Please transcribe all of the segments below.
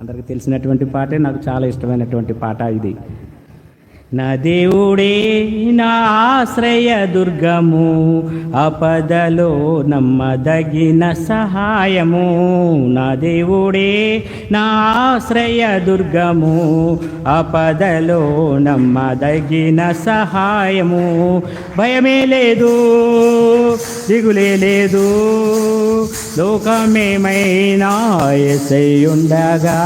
అందరికి తెలిసినటువంటి పాటే నాకు చాలా ఇష్టమైనటువంటి పాట ఇది. నా దేవుడే నా ఆశ్రయ దుర్గము ఆపదలో నమ్మదగిన సహాయము. నా దేవుడే నా ఆశ్రయ దుర్గము ఆపదలో నమ్మదగిన సహాయము. భయమే లేదు దిగులే లేదు లోకమేమైనా ఎసై ఉండగా.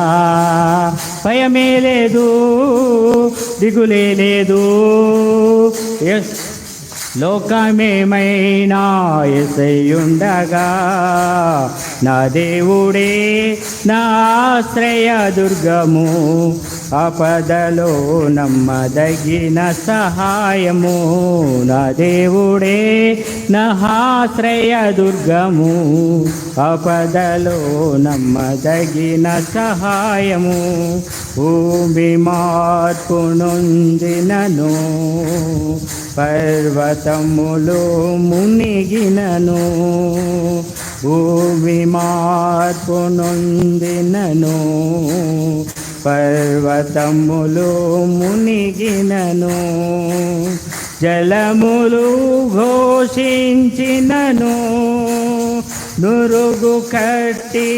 భయమే లేదు దిగులే లేదు ఎస్ లోకమేమైనా ఎసయుండగా నా దేవుడే నా ఆశ్రయ దుర్గము. ఆపదలో నమ్మదగిన సహాయము. నా దేవుడే నహాశ్రయ దుర్గము. ఆపదలో నమ్మదగిన సహాయము. భూమి మార్పు నొందినను. పర్వతములు మునిగినను. భూమి మార్పు నొందినను. పర్వతములు మునిగినను జలములు ఘోషించినను నురుగు కట్టి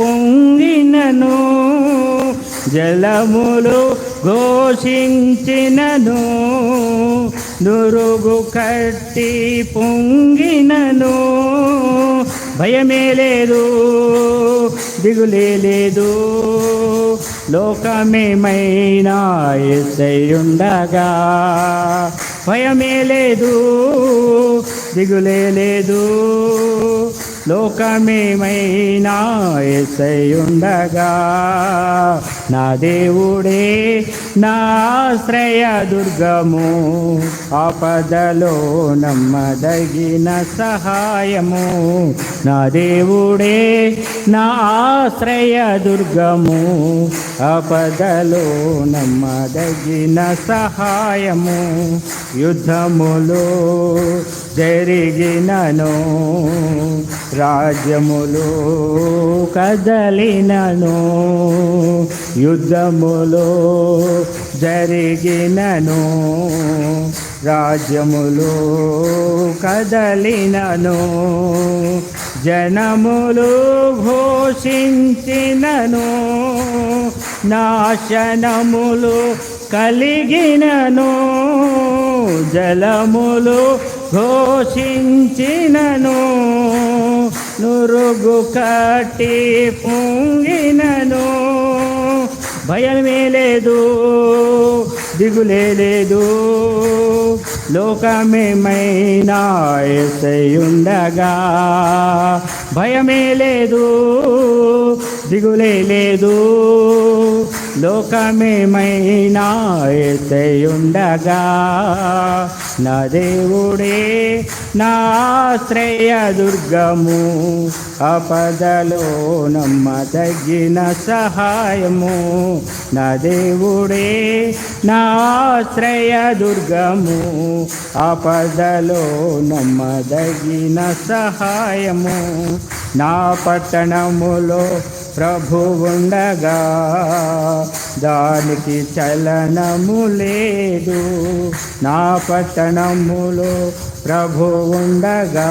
పొంగినను జలములు ఘోషించినను నురుగు కట్టి పొంగినను. భయమే లేదు దిగులే లేదు లోకమేమైనా ఎసై భయమే లేదు. దిగులే లేదు లోకమేమైనా ఎసై నా దేవుడే నా ఆశ్రయ దుర్గము ఆపదలో నమ్మదగిన సహాయము. నా దేవుడే నా ఆశ్రయ దుర్గము ఆపదలో నమ్మదగిన సహాయము. యుద్ధములు జరిగినను రాజ్యములు కదలినను. యుద్ధములో జరిగినను రాజ్యములు కదలినను జనములు ఘోషించినను నాశనములు కలిగినను జలములు ఘోషించినను నురుగు కట్టి పొంగినను భయమే లేదు దిగులే లేదు. లోకమేమైనా ఉండగా భయమే లేదు దిగులే లేదు. లోకమేమైనా ఎసై నా దేవుడే నా ఆశ్రయ దుర్గము నమ్మ నమ్మదగిన సహాయము. నా దేవుడే నా ఆశ్రయ దుర్గము ఆపదలో నమ్మదగిన సహాయము. నా పట్టణములో ప్రభు ఉండగా దానికి చలనము లేదు. నా పట్టణములో ప్రభు ఉండగా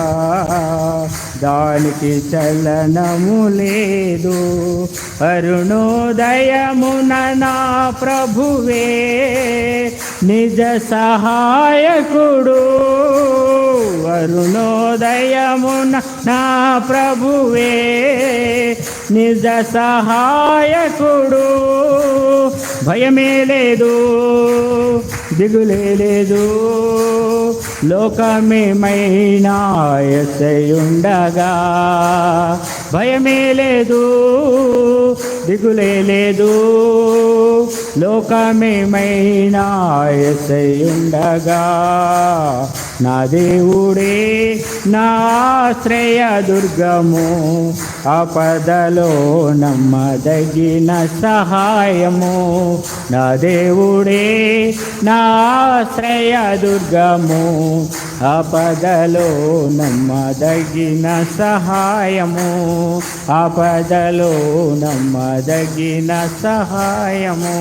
దానికి చలనము లేదు. అరుణోదయమున నా ప్రభువే నిజ సహాయకుడు. అరుణోదయమున నా ప్రభువే నిజ సహాయకుడు. భయమే లేదు దిగులే లేదు. లోకమేమైనా ఎసై ఉండగా. భయమే లేదు దిగులే లేదు లోకమేమైనా ఎసై ఉండగా నా దేవుడే నా ఆశ్రయ దుర్గము ఆపదలో నమ్మదగిన సహాయము. నా దేవుడే నా ఆశ్రయ దుర్గము ఆపదలో నమ్మదగిన సహాయము. ఆపదలో నమ్మ నమ్మదగిన సహాయము.